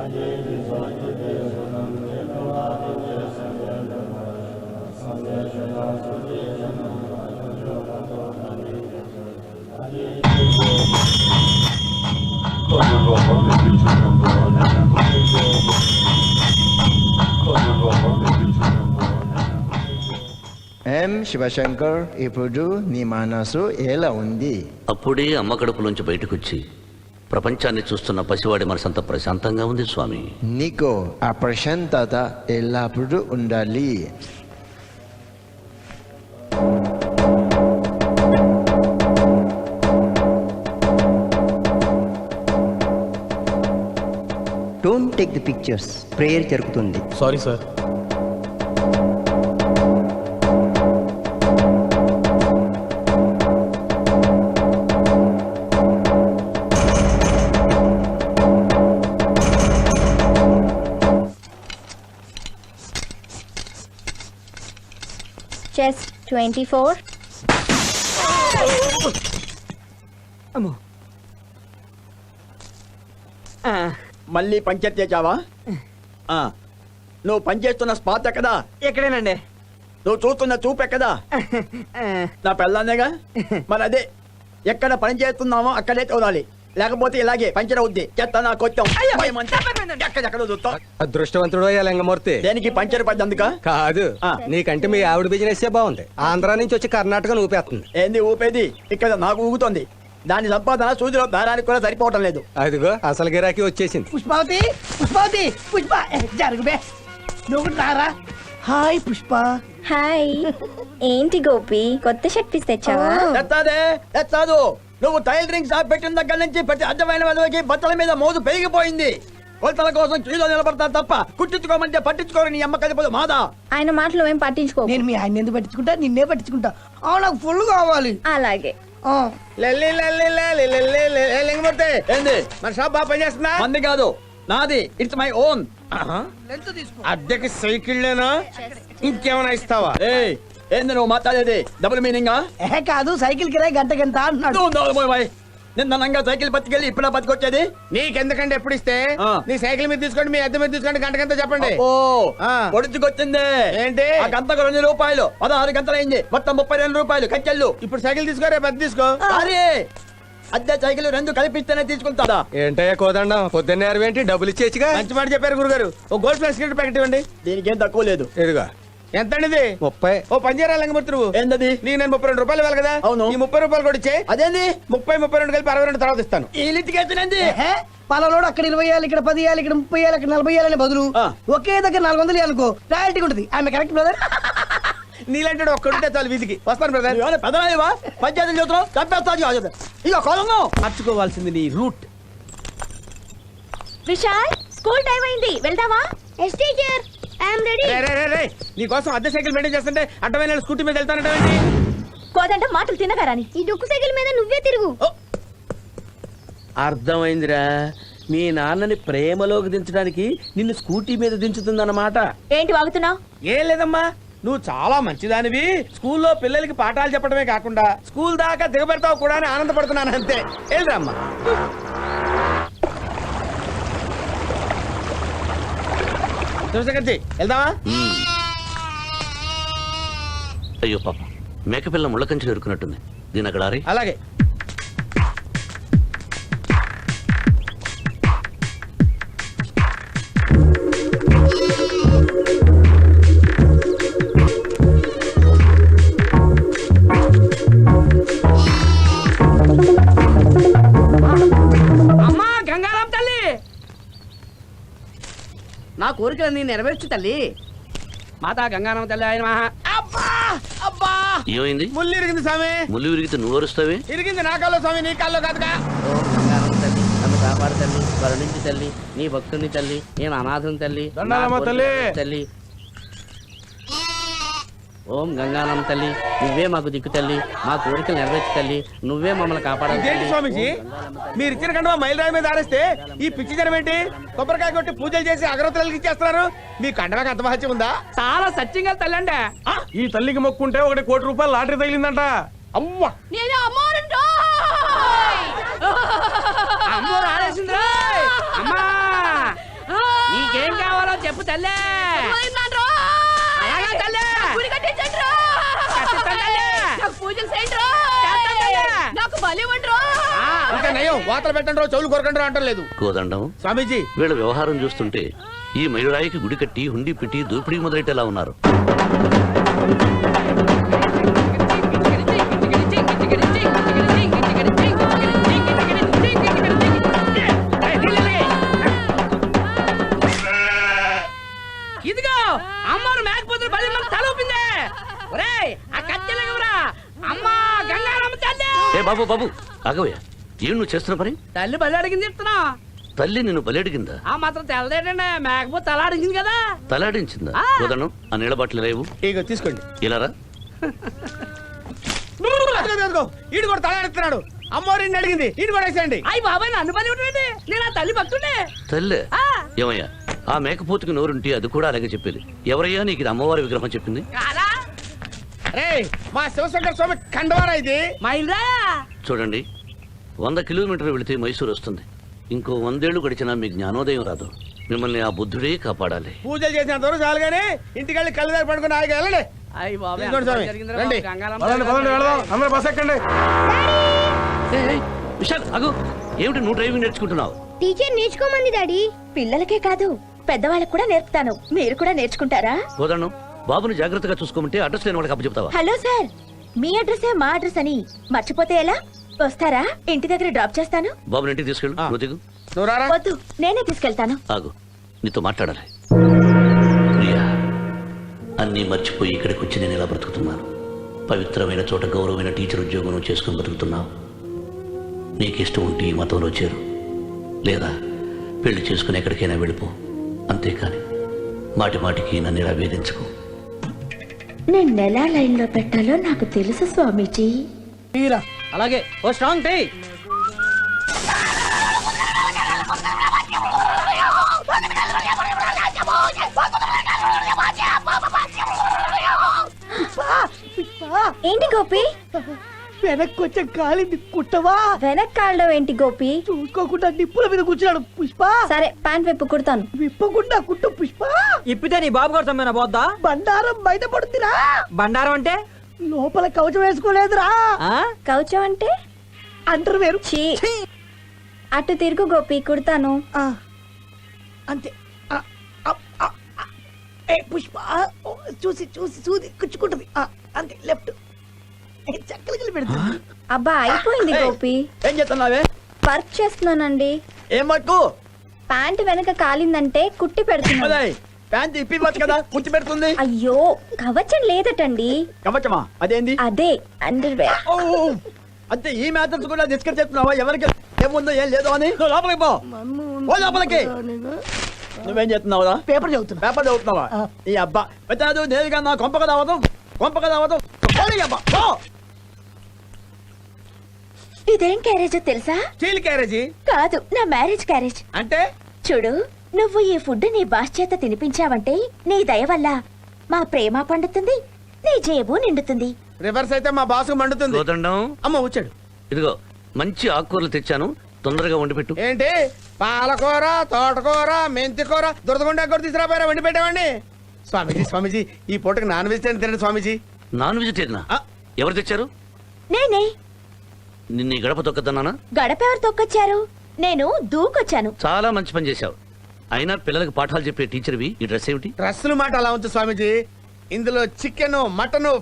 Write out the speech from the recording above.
ఎం శివశంకర్ ఇప్పుడు నీ మనసు ఎలా ఉంది అప్పుడే అమ్మ కడుపులోంచి బయటకొచ్చి ప్రపంచాన్ని చూస్తున్న పసివాడి మనసంత ప్రశాంతంగా ఉంది స్వామి. నీకు ఆ ప్రశాంతత ఎల్లప్పుడూ ఉండాలి. Don't take the pictures prayer జరుగుతుంది. Sorry sir twenty four. మళ్ళీ పంచాయతీ చేసావా ఆ, నువ్వు పనిచేస్తున్న స్పాట్ ఎక్కదా ఎక్కడేనండి. నువ్వు చూస్తున్న చూపు ఎక్కదా నా పెళ్ళానేగా మరి అదే ఎక్కడ పని చేస్తున్నామో అక్కడే చూడాలి. లేకపోతే ఇలాగే పంచర్ అవుద్ది చెత్త నా కొత్తం. అదృష్టవంతుడు అయ్యా లింగమూర్తి. దేనికి పంచర్ పడ్డందుక? కాదు. ఆ. నీకంటే మీ ఆవిడ బిజినెస్ బాగుంది. ఆంధ్ర నుంచి వచ్చి కర్ణాటక ఊపేస్తుంది. ఏంది ఊపేది? ఇక్కడ నాకు ఊగుతోంది. దాని సంపాదన సూదిలో దారానికి కూడా సరిపోవటం లేదు. అదిగో అసలు గిరాకీ వచ్చేసింది. పుష్పావతి పుష్పావతి పుష్ప. జరుగుబే నువ్వు రారా? హాయ్ పుష్ప. హాయ్. ఏంటి గోపి? కొత్త షర్ట్ పీస్ తెచ్చావా? తెస్తాదు. నువ్వు టైలరింగ్ షాప్ పెట్టిన దగ్గర నుంచి ప్రతి అర్థమైన వాళ్ళకి బట్టల మీద మోజు పెరిగిపోయింది. కొలతల కోసం క్యూలో నిలబడతారు తప్ప కుట్టించుకోమంటే పట్టించుకోరు నీ అమ్మ కదిపోదు మాదా ఆయన మాటలు ఏం పట్టించుకో. నేను మీ ఆయన ఎందుకు పట్టించుకుంటా? నిన్నే పట్టించుకుంటా. ఆ నాకు ఫుల్ కావాలి. అలాగే. ఆ, లల్లి లల్లి లల్లి లల్లి లల్లి. ఏ లింగమూర్తి? ఏంది? మన షాప్ బాగా పనిచేస్తుందా? మంది కాదు. నాది. ఇట్స్ మై ఓన్ లెంత్ తీసుకో అద్దెకి సైకిళ్ళేనా? ఇంకేమైనా ఇస్తావా? ఏయ్ ఏంది నువ్వు మాట్లాడేది? డబుల్ మీనింగా ఏ కాదు సైకిల్ కిరాయి గంట గంట అన్నాడు నిన్న నంగా సైకిల్ పట్టుకెళ్ళి ఇప్పుడే పట్టుకొచ్చేది నీకెందుకంటే ఎప్పుడు ఇస్తే? ఆ. నీ సైకిల్ మీద తీసుకోండి మీ అద్దె మీద తీసుకోండి గంట గంట చెప్పండి? ఓ ఆ. పొడుచుకొచ్చింది. ఏంటి? ఆ గంటకు రెండు రూపాయలు. పదహారు గంటలైంది మొత్తం ముప్పై రెండు రూపాయలు. కచ్చెళ్ళు ఇప్పుడు సైకిల్ తీసుకో రేపు అద్దె తీసుకో అరే! అద్దె సైకిల్ రెండు కలిపిస్తేనే తీసుకుంటాదా ఏంటయ్యా కోదండం? పొద్దున్నే అరవేంటి? డబ్బులు ఇచ్చేచ్చుగా మంచి మాట చెప్పారు గురుగారు. ఓ గోల్డ్ ప్లస్ సిగరెట్ ప్యాకెట్ ఇవ్వండి. దీనికి ఏం తక్కువ లేదు. ఇదిగో. ఎంత అండి ముప్పై. ఓ పంజారా లింగమూర్తి నువ్వు? ఏందది? నీకు నేను ముప్పై రెండు రూపాయలు ఇవ్వాలి కదా? అవును. ఈ ముప్పై రూపాయలు కూడా ఇచ్చే. అదేంది? ముప్పై ముప్పై రెండు కలిపి అరవై రెండు తర్వాత ఇస్తాను. ఈ ఏహే, పలానోడు అక్కడ ఇరవై ఏళ్ళు ఇక్కడ పది ఏళ్ళు ఇక్కడ ముప్పై ఏళ్ళు ఇక్కడ నలభై ఏళ్ళని బదులు. ఒకే దగ్గర నాలుగు వందలు అనుకో రాయల్టీ ఉంటుంది. ఆమె కరెక్ట్ బ్రదర్ నీలాంటి ఒక్కడుంటే చాలు వీధికి. వస్తాను బ్రదర్ పెద్దవా పంచాయతీ చూస్తున్నావు చంపేస్తా ఇక కొలను మార్చుకోవాల్సింది నీ రూట్. విశాల్ స్కూల్ టైం అయింది. వెళ్దామా? Yes teacher I'm ready. రే, రే, రే, రే. నీకోసం అద్దె సైకిల్ మెయింటైన్ చేస్తుంటే అడ్డమైన స్కూటీ మీద వెళ్తానంటే కోదంట మాటలు తినగారాని ఈ డొక్కు సైకిల్ మీద నువ్వే తిరుగు. అర్థమైందిరా. మీ నాన్నని ప్రేమలోకి దించడానికి నిన్ను స్కూటీ మీద దించుతుందన్నమాట. ఏంటి వాగుతున్నావు? ఏం లేదమ్మా. నువ్వు చాలా మంచిదానివి. స్కూల్లో పిల్లలకి పాఠాలు చెప్పడమే కాకుండా స్కూల్ దాకా దిగబెడతావు కూడా అని ఆనందపడుతున్నాను అంతే. వెళ్ళరా అమ్మా. శివశంకర్జీ వెళ్దామా? అయ్యో పాప. మేకపిల్ల ముళ్ళకంచెలు ఎరుకున్నట్టుంది దీని అక్కడ అలాగే. అమ్మా గంగారాం తల్లి! నా కోరికలన్నీ నెరవేర్చు తల్లి. మాతా గంగానమ్మ తల్లి ఆయన మహా. అబ్బా! అబ్బా! ఏమైంది? ముళ్ళు ఇరిగింది స్వామి. ముళ్ళు విరిగితే నువ్వు అరుస్తావే? ఇరిగింది నా కాల్లో స్వామి నీ కాల్లో కాదుగా. ఓ గంగానమ్మ తల్లి నన్ను కాపాడు తల్లి కరుణించి తల్లి నీ భక్తుని తల్లి నేను అనాథం తల్లి తల్లి. ఓం గంగానమ్మ తల్లి నువ్వే మాకు దిక్కు తల్లి మా కోరికలు నెరవేర్చు తల్లి నువ్వే మమ్మల్ని కాపాడాలి. స్వామిజీ? మీరు ఇచ్చిన కంటే మైలురాయి మీద ఆరేస్తే ఈ పిచ్చి జనం ఏంటి? కొబ్బరికాయ కొట్టి పూజలు చేసి అగరవతలకి ఇచ్చేస్తున్నారు. మీ కండవాకి అంత మహత్యం ఉందా? చాలా సత్యంగా తల్లి అంటే ఈ తల్లికి మొక్కుంటే ఒకటి కోటి రూపాయలు లాటరీ తగిలిందంట. అవ్వ నేను అమ్మో రాలేసింది. అమ్మా! నీకేం కావాలో చెప్పు తల్లే. వాతలు పెట్టండి చెవులు అంటలేదు కోదండం? స్వామీజీ. వీళ్ళ వ్యవహారం చూస్తుంటే ఈ మయూరాయికి గుడి కట్టి హుండీ పెట్టి దూపిడీ మొదలెట్టేలా ఉన్నారు. బాబు బాబు. ఆగవయ్యా. ఏం నువ్వు చేస్తున్న పని? తల్లి బలి అడిగింది ఇస్తున్నా తల్లి నిన్ను బలెడిగిందా ఆ మాత్రం తెల్లదేటండి. మేకపోతే తల అడిగింది కదా. తలాడించిందా ఆ. కోదండం ఆ నీళ్ళ బాటిల్ లేవు. ఇగో తీసుకోండి. ఇలారా అదిగో, అదిగో, ఈడు కూడా తలాడుతున్నాడు అమ్మోరిని అడిగింది. ఈడు కూడా వేసేయండి. అయ్యి బాబాయ్ నన్ను బలి ఉంటుందండి. నేను ఆ తల్లి భక్తుండే తల్లే. ఆ. ఏమయ్యా? ఆ మేకపోతుకి నోరుంటే అది కూడా అలాగే చెప్పేది. ఎవరయ్యా నీకు ఇది అమ్మవారి విగ్రహం చెప్పింది? మా శివశంకర స్వామి కండవారా ఇది? మా ఇల్లా చూడండి వంద కిలోమీటర్లు వెళితే మైసూరు వస్తుంది. ఇంకో వందేళ్ళు గడిచినా మీ జ్ఞానోదయం రాదు. మిమ్మల్ని ఆ బుద్ధుడే కాపాడాలి. పూజలు చేసినంత వరకు చాలు కానీ ఇంటికి వెళ్ళి కళ్ళు దగ్గర పడుకుని ఆగి వెళ్ళండి. విశాల్ అగు ఏమిటి నువ్వు డ్రైవింగ్ నేర్చుకుంటున్నావు? టీచర్ నేర్చుకోమంది డాడీ. పిల్లలకే కాదు పెద్దవాళ్ళకు కూడా నేర్పుతాను. మీరు కూడా నేర్చుకుంటారా? కోదండం బాబుని జాగ్రత్తగా చూసుకోమంటే అడ్రస్ లేని వాళ్ళకి అప్పచెప్తావా? హలో సార్ మీ అడ్రసే మా అడ్రస్ అని మర్చిపోతే ఎలా? వస్తారా? ఇంటి దగ్గర డ్రాప్ చేస్తాను? బాబుని ఇంటికి తీసుకెళ్ళు ఆ. నువ్వు దిగు. నువ్వు రారా? వద్దు నేనే తీసుకెళ్తాను. ఆగు నీతో మాట్లాడాలి. ప్రియా అన్నీ మర్చిపోయి ఇక్కడికి వచ్చి నేను ఇలా బ్రతుకుతున్నాను? పవిత్రమైన చోట గౌరవమైన టీచర్ ఉద్యోగం నువ్వు చేసుకుని బ్రతుకుతున్నావు. నీకు ఇష్టం ఉంటే ఈ మతంలో చేరు. లేదా పెళ్ళి చేసుకుని ఎక్కడికైనా వెళ్ళిపో. అంతేకాని మాటి మాటికి నన్ను ఇలా వేధించకు. నేను ఎలా లైన్లో పెట్టాలో నాకు తెలుసు స్వామీజీ. అలాగే ఓ స్ట్రాంగ్ టై ఏంటి గోపి? వెనక్కి వచ్చే కాలింది కుట్టవా వెనక్ కాళ్ళం ఏంటి గోపి? చూసుకోకుండా నిప్పుల మీద కూర్చున్నాడు పుష్ప. సరే ప్యాంట్ వైపు కుడతాను. విప్పకుండా కుట్టు పుష్ప. ఇప్పితే నీ బాబు గారు సమ్మెన పోద్దా? బండారం బయట పడుతురా బండారం అంటే? లోపల కవచం వేసుకోలేదురా. ఆ? కౌచం అంటే? అంటారు వేరు. చీ అటు తిరుగు గోపి కుడతాను. ఆ, అంతే. ఆ, ఆ, ఆ, ఆ. ఏ పుష్ప ఓ, చూసి చూసి చూసి కుచ్చుకుంటది. ఆ, అంతే లెఫ్ట్. చక్కలు పెడుతుంది అబ్బా అయిపోయింది. గోపి. ఏం చేస్తున్నావే? వర్క్ చేస్తున్నానండి. ఏం మట్టు ప్యాంట్ వెనక కాలిందంటే కుట్టి పెడుతున్నాను. అదే ప్యాంట్ ఇప్పివచ్చు కదా కుర్చి పెడుతుంది. అయ్యో కవచం లేదటండి. కవచమా? అదేంది? అదే అండర్ వేర్ అంతే ఈ మ్యాటర్స్ కూడా డిస్కస్ చేస్తున్నావా? ఎవరికి ఏముందో ఏం లేదో అని? నువ్వు లోపలికి పో. పో లోపలికి. నువ్వేం చేస్తున్నావురా? పేపర్ చదువుతున్నా. పేపర్ చదువుతున్నావా. ఈ అబ్బా. పెద్ద నేరుగా నా కొంపక రావడం కొంపక రావడం. ఇదేం క్యారేజో తెలుసా? Steel carriage? కాదు నా మ్యారేజ్ క్యారేజ్. అంటే? చూడు నువ్వు ఈ ఫుడ్ నీ బాస్ చేత తినిపించావంటే నీ దయ వల్ల మా ప్రేమ పండుతుంది నీ జేబు నిండుతుంది. రివర్స్ అయితే మా బాసు మండుతుంది. కోదండం అమ్మ వచ్చాడు. ఇదిగో మంచి ఆకుకూరలు తెచ్చాను తొందరగా వండి పెట్టు. ఏంటి? పాలకూర తోటకూర మెంతికూర దురదగుండా కూర తీసుకురాపోయారా? వండి పెట్టామండి స్వామీజీ స్వామీజీ ఈ పూటకి నాన్ వెజిటేరియన్ తినండి స్వామీజీ. నాన్ వెజిటేరియనా. ఎవరు తెచ్చారు? నేనే. నిన్ను ఈ గడప తొక్కదన్నానా గడప ఎవరు తొక్కొచ్చారు? నేను దూకొచ్చాను. చాలా మంచి పని చేశావు. అయినా పిల్లలకు పాఠాలు చెప్పే టీచర్వి ఈ డ్రెస్ ఏమిటి? డ్రెస్సుల మాట అలా ఉంచు స్వామీజీ. ఇందులో చికెన్ మటన్